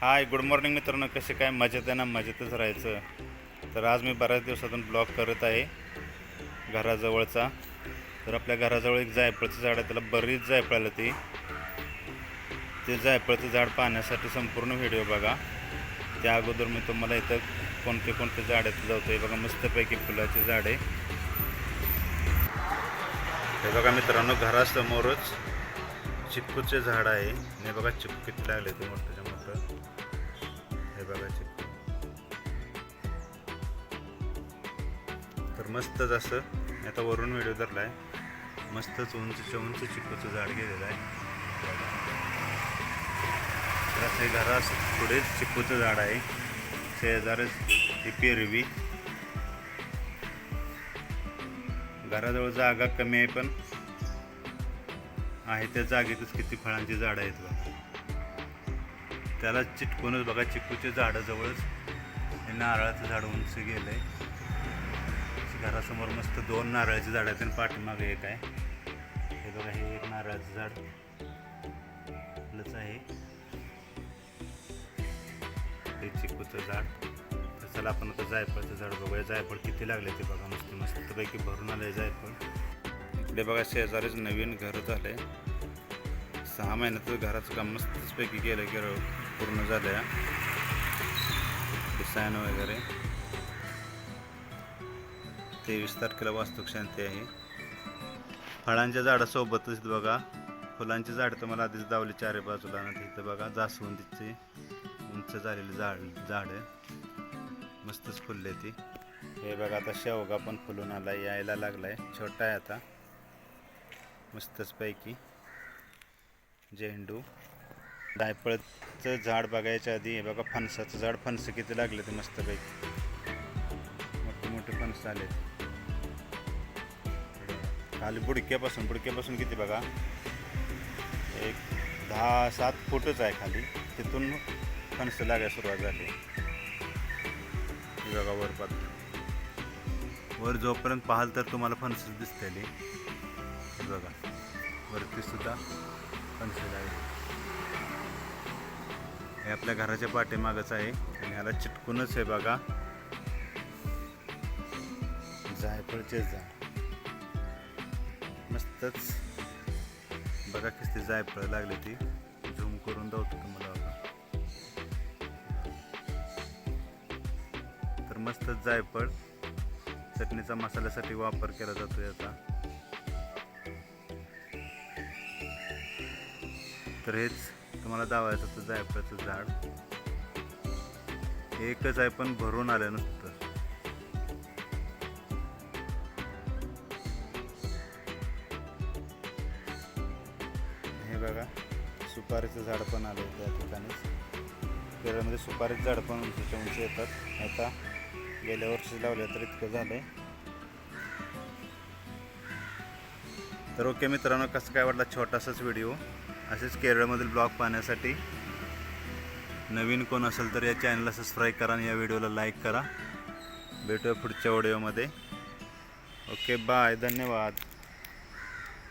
Hi good morning मित्रांनो. कसे काय? मजेत आहे ना? मजेतच राहायचं. तर आज मी बऱ्याच दिवसातून ब्लॉग करत आहे घराजवळचा. तर आपल्या घराजवळ एक जायफळचं झाड आहे. त्याला बरीच जायफळ आलं ती. ते जायफळचं झाड पाहण्यासाठी संपूर्ण व्हिडिओ बघा. त्या अगोदर मी तुम्हाला इथं कोणते कोणते झाड आहेत जातो हे बघा मस्तपैकी फुलाचे झाड आहे. हे बघा मित्रांनो घरासमोरच चिक्कूचे झाड आहे. आणि हे बघा चिक्कू किती लागले ते मोठं हे बघा चिक्कू तर मस्तच असं. आता वरून व्हिडिओ धरला आहे मस्तच उंचच्या उंच चिक्कूचं झाड गेलेलं आहे. तर असं घरास पुढेच चिक्कूचं झाड आहे. शेजारच ही पेरवी. घराजवळ जागा कमी आहे पण. आहे त्या जागेतच किती फळांची झाडं आहेत बघा. त्याला चिटकूनच बघा चिकूच्या झाडाजवळच हे नारळाचं झाड उंच गेलं आहे घरासमोर मस्त दोन नारळाची झाड आहेत आणि पाठीमागे एक आहे. हे बघा हे एक नारळाचं झाड आपलंच आहे. हे चिकूचं झाड. तर चला आपण आता जायफळचं झाड बघूया. जायफळ किती लागले ते बघा मस्त मस्तपैकी भरून आलं आहे जायफळ. इकडे बघा शेजारीच नवीन घर झालं आहे सहा महिन्यातच घराचं काम मस्तपैकी केलं गेलं पूर्ण झालं. आहे डिसाईन वगैरे. तेवीस तारखेला वास्तुशांती आहे. फळांच्या झाडासोबतच बघा फुलांची झाडं तुम्हाला आधीच दावली चारी बाजूला ना तिथं बघा जास्वंदीचे उंच झालेली झाड झाड. मस्तच फुलले ती. हे बघा आता शेवगा पण फुलून आला यायला लागलाय. छोटा आहे आता. मस्तच पैकी. झेंडू. जायफळचं झाड बघायच्या आधी हे बघा फणसाचं झाड फणसं किती लागले ते मस्तपैकी. मोठे मोठे फणस आले खाली बुडक्यापासून बुडक्यापासून किती बघा. एक दहा सात फूटच आहे खाली. तिथून फणसं लागायला सुरुवात झाली. बघा वर पात वर जोपर्यंत पाहाल तर तुम्हाला फणस दिसतेली. बघा. वरती सुद्धा फणसे आहे. हे आपल्या घराच्या पाठीमागच आहे आणि ह्याला चिटकूनच आहे बघा. जायफळचे झाड मस्तच. बघा किस्ती जायफळ लागली ती. झूम करून दावतो तुम्हाला बघा. तर मस्तच जायफळ चटणीचा मसाल्यासाठी वापर केला जातो याचा तर हेच तुम्हाला दावायचं होतं जायफळाचं झाड. एकच आहे पण भरून आलं नुसतं. हे बघा सुपारीचं झाड पण आलं त्या ठिकाणीच केरळमध्ये सुपारीचं झाड पण उंचीच्या उंची येतात. आता गेल्या वर्षी लावल्या तर इतकं झालंय. तर ओके मित्रांनो कसं काय वाटला छोटासाच व्हिडिओ? असेच केरळमधील ब्लॉग पाहण्यासाठी. नवीन कोण असेल तर या चॅनलला सबस्क्राईब करा आणि या व्हिडिओला लाईक करा. भेटूया पुढच्या व्हिडिओमध्ये ओके बाय धन्यवाद.